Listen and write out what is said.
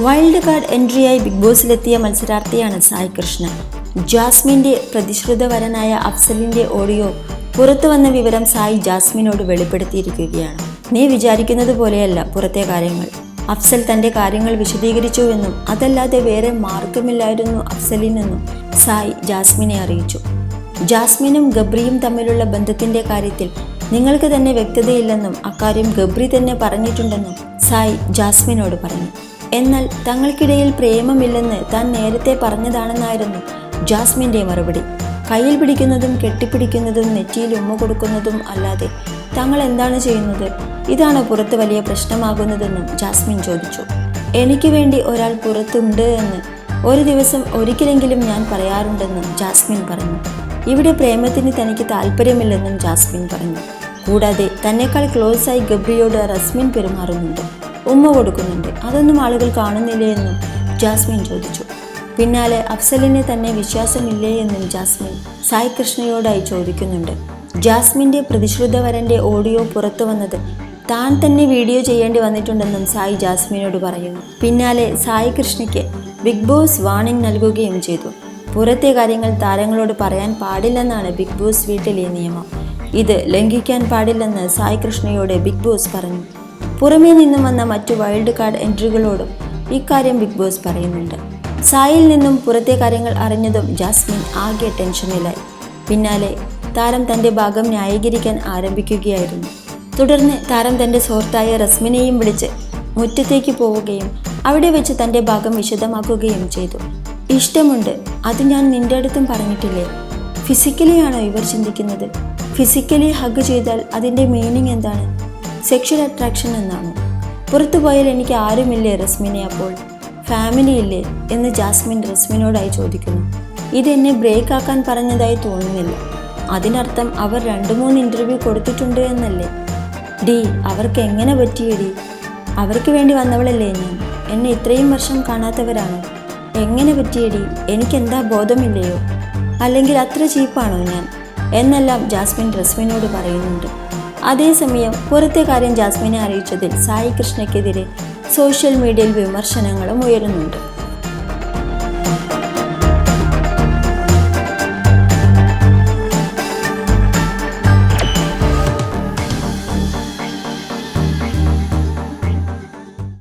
Wild card എൻട്രിയായി big ബോസിലെത്തിയ മത്സരാർത്ഥിയാണ് സായി കൃഷ്ണൻ. ജാസ്മിന്റെ പ്രതിശ്രുതവരനായ അഫ്സലിന്റെ ഓഡിയോ പുറത്തു വന്ന വിവരം സായി ജാസ്മിനോട് വെളിപ്പെടുത്തിയിരിക്കുകയാണ്. നീ വിചാരിക്കുന്നത് പോലെയല്ല പുറത്തെ കാര്യങ്ങൾ. അഫ്സൽ തന്റെ കാര്യങ്ങൾ വിശദീകരിച്ചുവെന്നും അതല്ലാതെ വേറെ മാർഗമില്ലായിരുന്നു അഫ്സലിനെന്നും സായി ജാസ്മിനെ അറിയിച്ചു. ജാസ്മിനും ഗബ്രിയും തമ്മിലുള്ള ബന്ധത്തിന്റെ കാര്യത്തിൽ നിങ്ങൾക്ക് തന്നെ വ്യക്തതയില്ലെന്നും അക്കാര്യം ഗബ്രി തന്നെ പറഞ്ഞിട്ടുണ്ടെന്നും സായി ജാസ്മിനോട് പറഞ്ഞു. എന്നാൽ തങ്ങൾക്കിടയിൽ പ്രേമമില്ലെന്ന് താൻ നേരത്തെ പറഞ്ഞതാണെന്നായിരുന്നു ജാസ്മിന്റെ മറുപടി. കയ്യിൽ പിടിക്കുന്നതും കെട്ടിപ്പിടിക്കുന്നതും നെറ്റിയിൽ ഉമ്മ കൊടുക്കുന്നതും അല്ലാതെ തങ്ങൾ എന്താണ് ചെയ്യുന്നത്? ഇതാണ് പുറത്ത് വലിയ പ്രശ്നമാകുന്നതെന്നും ജാസ്മിൻ ചോദിച്ചു. എനിക്ക് വേണ്ടി ഒരാൾ പുറത്തുണ്ട് എന്ന് ഒരു ദിവസം ഒരിക്കലെങ്കിലും ഞാൻ പറയാറുണ്ടെന്നും ജാസ്മിൻ പറഞ്ഞു. ഇവിടെ പ്രേമത്തിന് തനിക്ക് താല്പര്യമില്ലെന്നും ജാസ്മിൻ പറഞ്ഞു. കൂടാതെ തന്നെക്കാൾ ക്ലോസായി ഗബ്രിയോട് റസ്മിൻ പെരുമാറുന്നുണ്ട്. ഉമ്മ കൊടുക്കുന്നുണ്ട്. അതൊന്നും ആളുകൾ കാണുന്നില്ലേ എന്നും ജാസ്മിൻ ചോദിച്ചു. പിന്നാലെ അഫ്സലിനെ തന്നെ വിശ്വാസമില്ലേ എന്നും ജാസ്മിൻ സായി കൃഷ്ണയോടായി ചോദിക്കുന്നുണ്ട്. ജാസ്മിന്റെ പ്രതിശ്രുതവരന്റെ ഓഡിയോ പുറത്തു വന്നത് താൻ തന്നെ വീഡിയോ ചെയ്യേണ്ടി വന്നിട്ടുണ്ടെന്നും സായി ജാസ്മിനോട് പറയുന്നു. പിന്നാലെ സായി കൃഷ്ണയ്ക്ക് ബിഗ് ബോസ് വാണിംഗ് നൽകുകയും ചെയ്തു. പുറത്തെ കാര്യങ്ങൾ താരങ്ങളോട് പറയാൻ പാടില്ലെന്നാണ് ബിഗ് ബോസ് വീട്ടിലെ നിയമം. ഇത് ലംഘിക്കാൻ പാടില്ലെന്ന് സായി കൃഷ്ണയോട് ബിഗ് ബോസ് പറഞ്ഞു. പുറമേ നിന്നും വന്ന മറ്റു വൈൽഡ് കാർഡ് എൻട്രികളോടും ഇക്കാര്യം ബിഗ് ബോസ് പറയുന്നുണ്ട്. സായിൽ നിന്നും പുറത്തെ കാര്യങ്ങൾ അറിഞ്ഞതും ജാസ്മിൻ ആകെ ടെൻഷനിലായി പിന്നാലെ താരം തന്റെ ഭാഗം ന്യായീകരിക്കാൻ ആരംഭിക്കുകയായിരുന്നു. തുടർന്ന് താരം തന്റെ സുഹൃത്തായ റസ്മിനെയും വിളിച്ച് മുറ്റത്തേക്ക് പോവുകയും അവിടെ വെച്ച് തന്റെ ഭാഗം വിശദമാക്കുകയും ചെയ്തു. ഇഷ്ടമുണ്ട്. അത് ഞാൻ നിന്റെ അടുത്തും പറഞ്ഞിട്ടില്ലേ? ഫിസിക്കലിയാണോ ഇവർ ചിന്തിക്കുന്നത്? ഫിസിക്കലി ഹഗ് ചെയ്താൽ അതിന്റെ മീനിങ് എന്താണ്? സെക്ഷൽ അട്രാക്ഷൻ എന്നാണ്. പുറത്തു പോയാൽ എനിക്ക് ആരുമില്ലേ റസ്മിനെ അപ്പോൾ? ഫാമിലി ഇല്ലേ? എന്ന് ജാസ്മിൻ റസ്മിനോടായി ചോദിക്കുന്നു. ഇതെന്നെ ബ്രേക്ക് ആക്കാൻ പറഞ്ഞതായി തോന്നുന്നില്ല. അതിനർത്ഥം അവർ രണ്ട് മൂന്ന് ഇന്റർവ്യൂ കൊടുത്തിട്ടുണ്ട് എന്നല്ലേ? ഡി അവർക്ക് എങ്ങനെ പറ്റിയടി? അവർക്ക് വേണ്ടി വന്നവളല്ലേ ഞാൻ? എന്നെ ഇത്രയും വർഷം കാണാത്തവരാണ്. എങ്ങനെ പറ്റിയടി? എനിക്കെന്താ ബോധമില്ലയോ? അല്ലെങ്കിൽ അത്ര ചീപ്പാണോ ഞാൻ? എന്നെല്ലാം ജാസ്മിൻ റസ്മിനോട് പറയുന്നുണ്ട്. അതേസമയം പുറത്തെ കാര്യം ജാസ്മിനെ അറിയിച്ചതിൽ സായി കൃഷ്ണയ്ക്കെതിരെ സോഷ്യൽ മീഡിയയിൽ വിമർശനങ്ങളും ഉയരുന്നുണ്ട്.